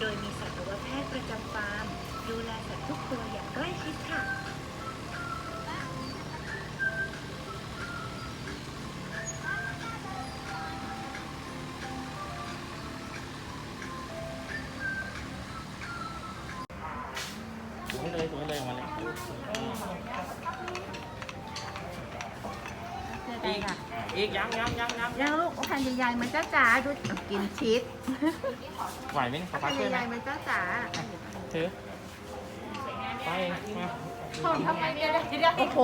โดยมีสัตวแพทย์ประจำฟาร์ม ดูแลสัตว์ทุกตัวอย่างใกล้ชิดค่ะ สวยเลยสวยเลยออกมาเลย อีกอีกยังยังยังยังยังลูกโอ้แผ่นใหญ่ๆมันจ้าจ๋าดูกินชีสไหวไหมเนี่ยขอพัแผ่กนช่วยไหใหมญ่ๆมันจ้าจ๋าถือไปมาโอ้โห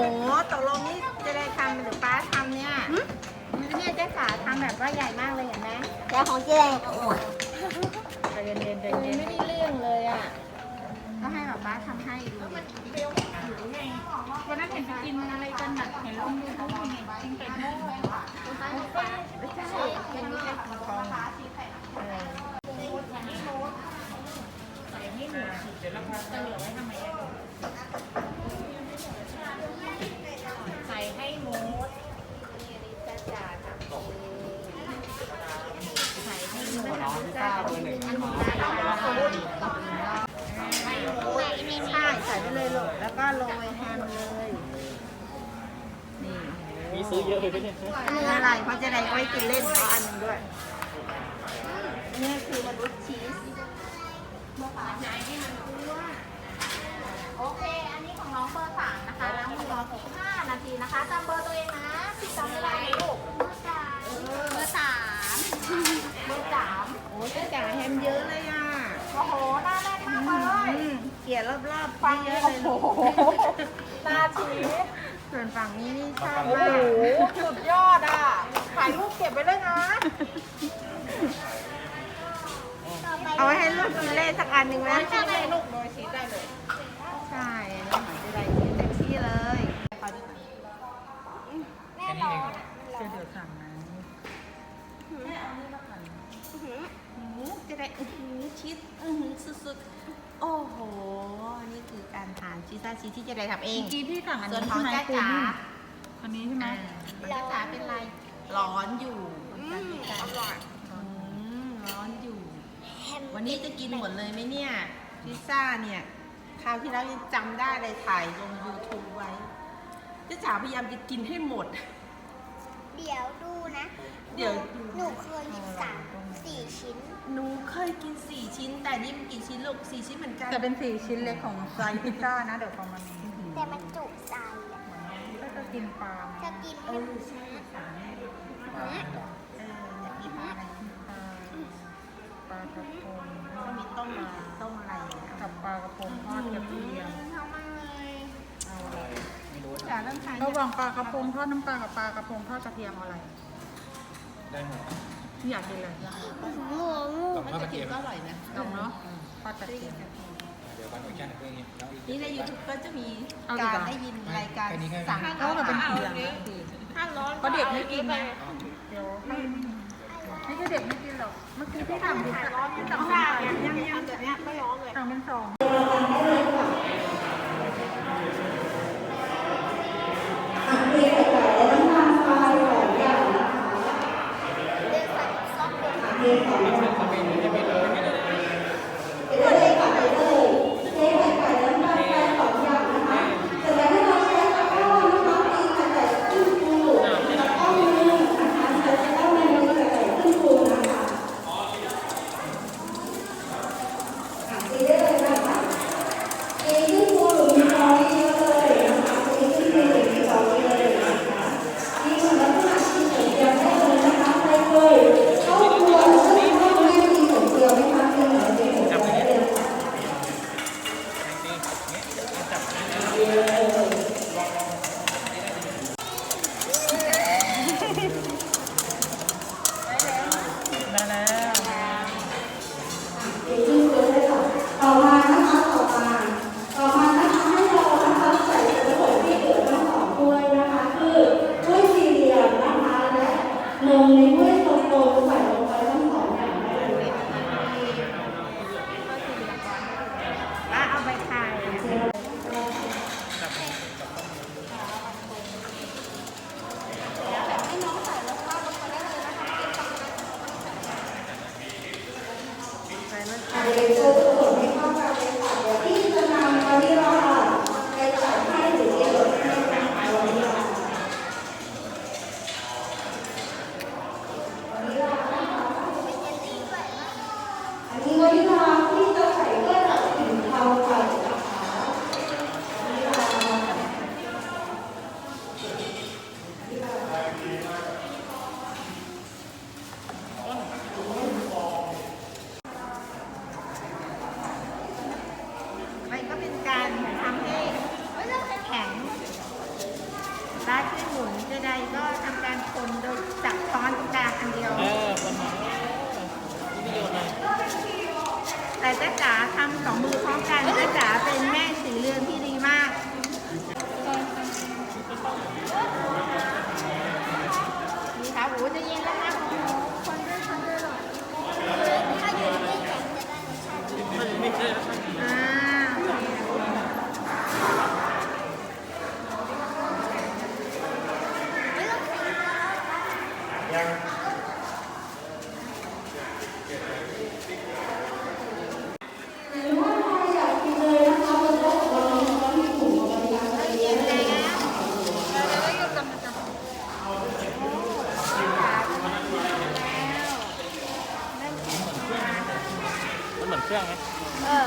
ตกลงนี่จะได้ทำหรือป้าทำเนี่ยเนี่ยจ้าจ๋าทำแบบว่าใหญ่มากเลยเห็นไหมแล้วของเจ๊ก็อวดใจเย็นๆใจเย็นไม่ได้เรื่องเลยอะ ก็ให้แบบป้าทำให้ดูดิวันนั้นเห็นไปกินอะไรกันแบบเห็นลงยูทูบเห็นกินเป็ดโม่ไม่ใช่เป็นนี่เป็นทองเออใส่ให้หมู จ้าจ๋าทำเองใส่ให้หนู น้องพิซซ่าเบอร์หนึ่งนะครับ ใช่ใส่ไปเลยลูกแล้วก็โรยแฮมเลย นี่ มี ซื้อเยอะเลยไหมเนี่ยอันนี้อะไรเพราะจะได้ไว้กินเล่นเขาอันหนึงด้วยอันนี้คือมนุษย์ชีสโอเค อันนี้ของน้องเบอร์สามนะคะล้างมือรอ15นาทีนะคะจำเบอร์ตัวเองนะพี่จำไม่ได้นะลูกเบอร์สามเบอร์สามเบอร์สามโอ้ยจ้าจ๋าแฮมเยอะเลยอะโอ้โหหน้าแน่นมากเลยอืมเกลี่ยรอบๆฟังเยอะเลยลูกหน้าชีส ส่วนฝั่งนี้นี่ชอบโอ้มาโหกสุดยอดอะถ่ายรูปเก็บไว้เลยนะ เอาไว้ให้ลูกกินเล่นสักอันหนึ่งนะชีสเลยลูกโรยชีสได้เลย ใช่แล้วหอยจะได้ชีสเต็มที่เลย แน่นอน จะเดือดสั่งนะจะได้อื้อหือ ชีสอื้อหือสุดๆ โอ้โห นี่คือการทานชีสซาชีสที่จะได้ทำเองเมื่อกี้พี่สั่งอันส่วนนี้ของใช่ไหมจ้าคุณจ๋าอันนี้ใช่ไหมจ้าจ๋าเป็นไร ร้อนอยู่อร่อยร้อนอยู่วันนี้จะกินหมดเลยไหมเนี่ยพิซซ่าเนี่ยคราวที่แล้วยังจำได้เลยถ่ายลง YouTube ไว้จ้าจ๋าพยายามจะกินให้หมด เดี๋ยวดูนะเดี๋ยวหนูเคยกินสามสี่ชิ้น หนูเคยกิน4ชิ้น แต่นี่มันกี่ชิ้นลูก4ชิ้นเหมือนกันแต่เป็นสี่ชิ้นเล็กของไซส์พิซซ่านะ เดี๋ยวประมาณนี้แต่มันจุใจอะก็จะกินปลาจะกินเอไม่อใช่ค่ะเอออยากกินอะไรปลาปลากระพงก็มีต้มมาต้มอะไรอย่างเงี้ยกับปลากระพงทอดกระเทียมทำไม จ๋าเริ่มทานระหว่างปลากระพงทอดน้ำปลากับปลากระพงทอดกระเทียมเอาอะไรได้หมดอยากกินอะไรหมูหมูกับข้าวกระเทียมก็อร่อยนะลองเนาะทอดกระเทียมเดี๋ยววันหอยแค่ไหนเพื่อนนี้แล้วอีกนี่ใน YouTube ก็จะมีเอาดีการกว่าได้ยินรายการแค่นี้แค่นี้สั่งก็จะเป็นเทียมนะดีถ้าร้อนเพราะเด็กไม่กินนะเดี๋ยวให้ไม่ใช่เด็กไม่กินหรอกเมื่อกี้พี่ทำพิซซ่าร้อนเป็นต่างๆยังยังแบบเนี้ยไม่ร้อนเลยทำเป็นสอง แต่จ้าจ๋าทำสองมือพร้อมกันจ้าจ๋าเป็นแม่สีเรือนที่ดีมากนี่ค่ะหูจะเย็นแล้วนะคนด้วยคนด้วยหรอ ถ้าอยู่ที่แข็งจะได้รสชาติดี ไม่ไม่ใช่รสชาติดี อ่าเย็นแล้ว มันเหมือนเครื่องไหม เออ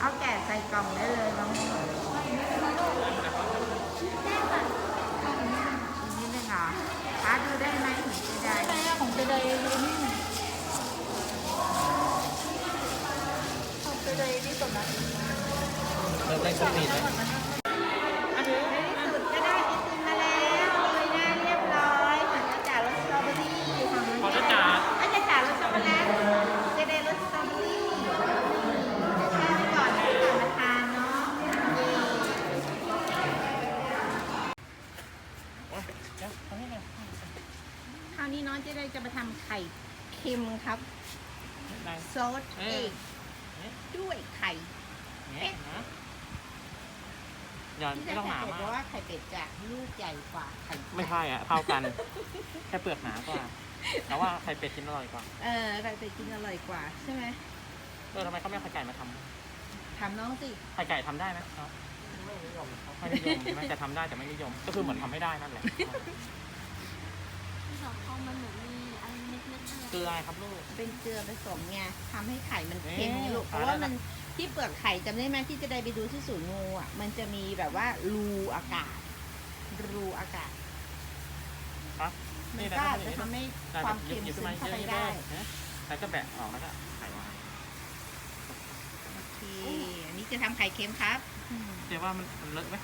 เอาแกะใส่กล่องได้เลยน้องนี่เลยเหรอป้าดูได้ไหมถึงจะได้ แม่ของเจไดนี่ของเจไดนี่สดนะ เราได้สปีดไหม ในที่สุดก็ได้ไอติมมาแล้วเลยหน้าเรียบร้อยของจ้าจ๋ารสสตรอเบอรี่ของ ขอจ้าจ๋า อาจารย์จ๋ารสช็อกโกแลตเจะได้รสสตรอเบอรี่แช่ไว้ก่อนแล้วก่อนมาทานเนาะเย้ โอ๊ยเดี๋ยวทำให้ห น่อยคราวนี้น้องเจะได้จะมาทำไข่เค็มครับได้ซอสเอกด้วยไข่เงี้ยนะอ ย่าที่ไม่จะต้องหนาบอกมากว่าไข่เป็ดจะลูกใหญ่กว่าไข่ไม่ใช่อะเท่ากัน แค่เปลือกหนากว่าแต่ว่าไข่เป็ดกินอร่อยกว่าเออไข่เป็ดกินอร่อยกว่าใช่ไหมเออทำไมเขาไม่เอาไข่ไก่มาทถามน้องสิำไข่ไก่ทำได้ไหมครับไม่นิยมไม่นิยมใช่ไหมจะทำได้แต่ไม่นิยม ก็คือเหมือนทำไม่ได้นั่นแหละที่สองพอมันเหมือนมีอะไรเล็กๆอะไรเกลืออะไรครับลูก เป็นเกลือผสมไงทำให้ไข่มันเค็มไงลูกเพเอ๊ะราะว่ามัน ที่เปลือกไข่จำได้ไหมที่จะได้ไปดูที่ศูนย์งูอะ มันจะมีแบบว่ารูอากาศ รูอากาศครับมันนี่แหละก็ครัอาบจจะทำให้ได้ความแบบเค็มหยิบซึขึ้นมมาเข้าเยไปอะๆได้นะแล้วก็แบะออกแล้วก็ไข่วางโอเคอันนี้จะทำไข่เค็มครับอืมเดี๋ยวว่ามันมันเลอะไหม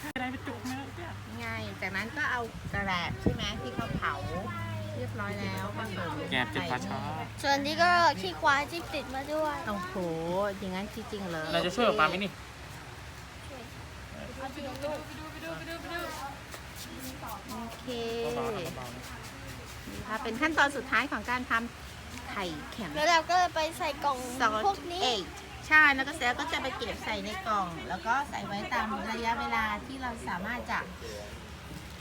ไม่ได้ไปจุกไหมเนี่ยง่ายจากนั้นก็เอากระแลบใช่ไหมที่เขาเผา เรียบร้อยแล้วก็ใส่แกบเจ็ดปลาช้าส่วนนี้ก็ขี้ควายที่ติดมาด้วยโอ้โหอย่างนั้นจริงๆเลยเราจะช่วยกับปลาไหมนี่เอาไปดูลูกโอเคเบาๆนะเบาๆนะนี่ค่ะเป็นขั้นตอนสุดท้ายของการทำไข่แข็งแล้วเราก็ไปใส่กล่องซอพวสกนี้เอกใช่แล้วก็เสร็จแล้วก็จะไปเก็บใส่ในกล่อง แล้วก็ใส่ไว้ตามระยะเวลาที่เราสามารถจะ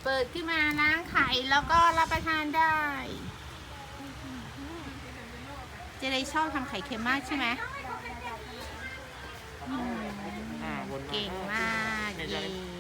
เปิดขึ้นมาล้างไข่แล้วก็รับประทานได้ เจเลยชอบทำไข่เค็มมากใช่ไหมอืมอ่าวนมาเก่งมากเนี่ยเย้จะ